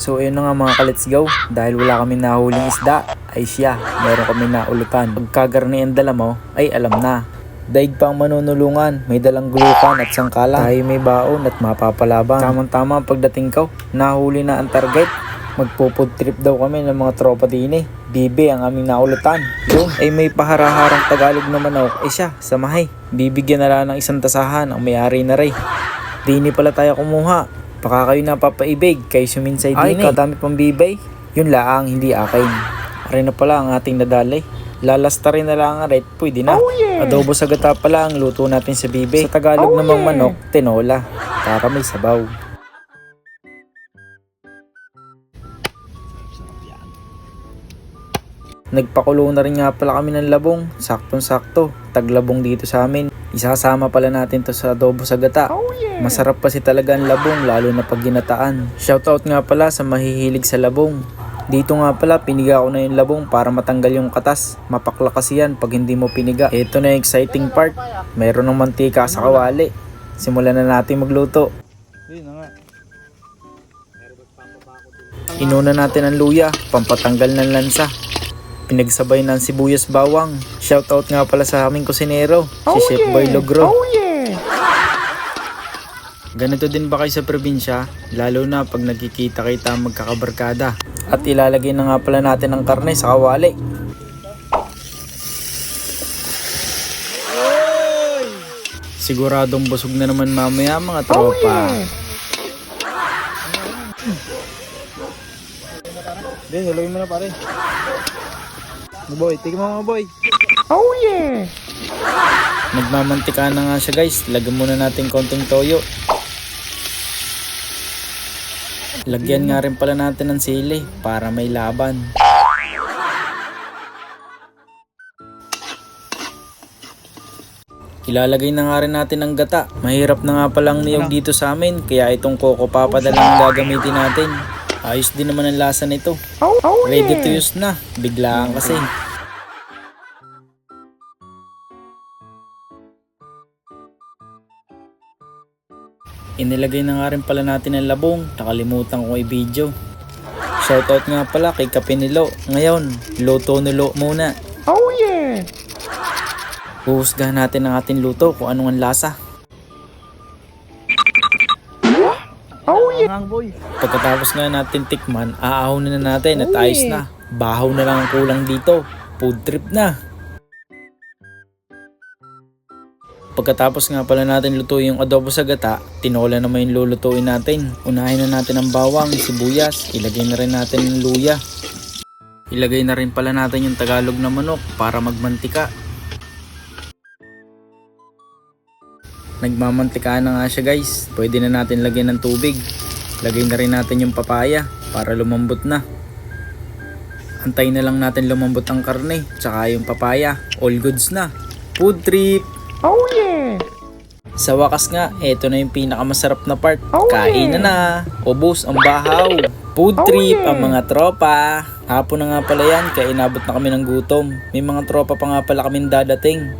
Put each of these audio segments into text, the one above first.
So ayun na nga mga ka-let's go. Dahil wala kami nahuling isda, ay siya, meron kami naulutan. Pagkagarni ang dala mo, ay alam na. Daig pang manunulungan, may dalang gulukan at sangkala. Tayo may baon at mapapalaban. Tamang-tama ang pagdating ko, nahuli na ang target. Magpupod trip daw kami ng mga tropa din eh. Bibi ang aming naulutan. Yun, ay may paharaharang Tagalog na manok. Eh siya, samahay. Bibigyan na lang ng isang tasahan ang may-ari na ray. Dini pala tayo kumuha. Baka kayo napapaibig, kayo suminsay din Ay, kadami pang bibay. Yun laang, hindi akin. Aray na pala ang ating nadalay. Lalasta rin na lang ang pwede na. Adobo sa gata pala ang luto natin sa bibay. Sa Tagalog namang manok, tinola. Para may sabaw. Nagpakulo na rin nga pala kami ng labong. Saktong-sakto. Taglabong dito sa amin. Isasama pala natin to sa adobo sa gata. Masarap pa si talaga ang labong lalo na pag ginataan. Shoutout nga pala sa mahihilig sa labong. Dito nga pala piniga ko na yung labong para matanggal yung katas. Mapakla kasi yan pag hindi mo piniga. Ito na yung exciting part. Mayroon ng mantika sa kawali. Simulan na natin magluto. Inuna natin ang luya, pampatanggal ng lansa. Pinagsabay ng sibuyas bawang. Shoutout nga pala sa aming kusinero, si Chef Boy Logro. Ganito din ba kayo sa probinsya? Lalo na pag nagkikita kita magkakabarkada. At ilalagay na nga pala natin ang karne sa kawali. Siguradong busog na naman mamaya mga tropa. Din, haluin mo na pare. Boy, tignan mo mga boy. Oh yeah! Nagmamantika na nga siya guys. Lagyan muna natin konting toyo. Lagyan nga rin pala natin ng sili para may laban. Ilalagay na nga rin natin ang gata. Mahirap na nga palang niyog dito sa amin, kaya itong coco papa na lang ang gagamitin natin. Ayos din naman ang lasa nito. Oh, oh Ready to use na. Biglaan kasi. Inilagay na nga rin pala natin ang labong. Nakalimutan ko i-video. Shoutout nga pala kay Kapinilo. Ngayon, luto nulo muna. Oh yeah! Huhusgahan natin ang ating luto kung anong ang lasa. Oh yeah! Pagkatapos nga natin tikman, aahonin na natin at ayos na. Bahaw na lang ang kulang dito. Food trip na. Pagkatapos nga pala natin lutuin yung adobo sa gata, tinola naman yung lulutuin natin. Unahin na natin ang bawang, sibuyas, ilagay na rin natin yung luya. Ilagay na rin pala natin yung Tagalog na manok para magmantika. Nagmamantika na nga siya guys. Pwede na natin lagyan ng tubig. Lagay na rin natin yung papaya para lumambot na. Antay na lang natin lumambot ang karne, tsaka yung papaya. All goods na. Food trip! Oh yeah! Sa wakas nga, eto na yung pinakamasarap na part. Oh, Kain na na. Ubus ang bahaw. Food Oh, trip yeah. ang mga tropa. Hapon na nga pala yan, kaya inabot na kami ng gutom. May mga tropa pa nga pala kaming dadating.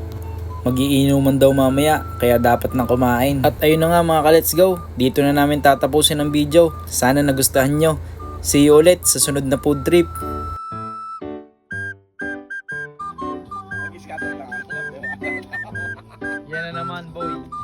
Magiinuman daw mamaya, kaya dapat nang kumain. At ayun na nga mga ka-let's go, dito na namin tatapusin ang video. Sana nagustuhan nyo. See you ulit sa sunod na food trip. Yan na naman boy.